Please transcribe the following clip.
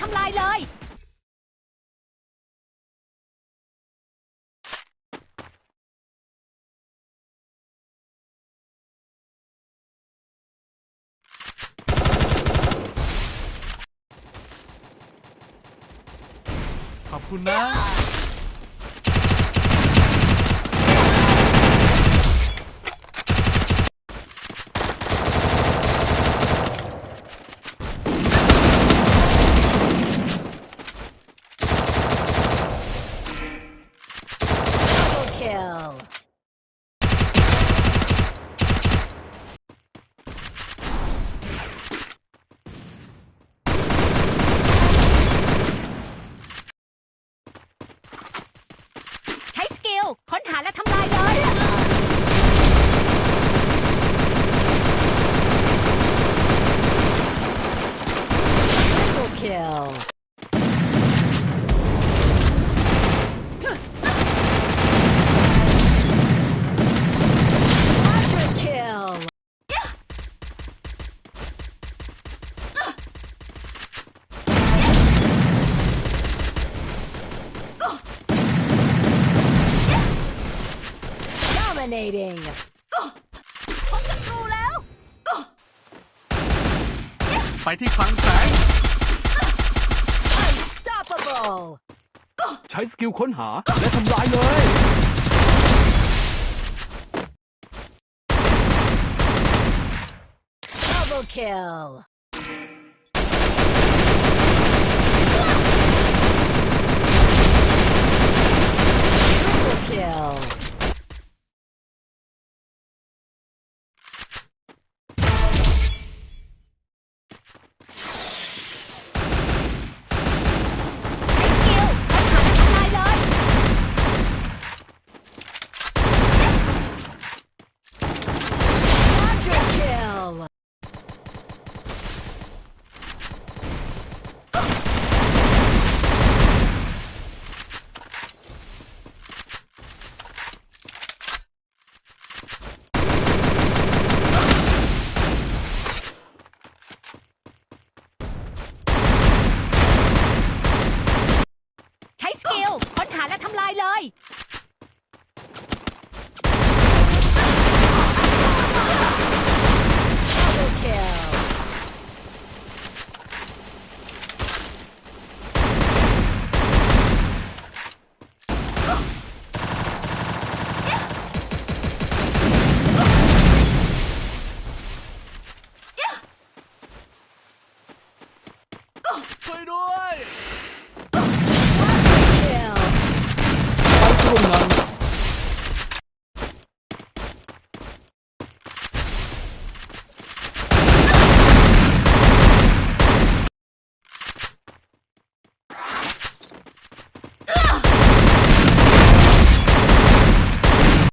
ทำลายเลย ขอบคุณนะ ค้นหาและทำลายเลย Triple kill. Quadra kill. Dominating. ผมจะรู้แล้ว ไปที่คลังแสง Unstoppable. ใช้สกิลค้นหาและทำลายเลย Double kill. fight!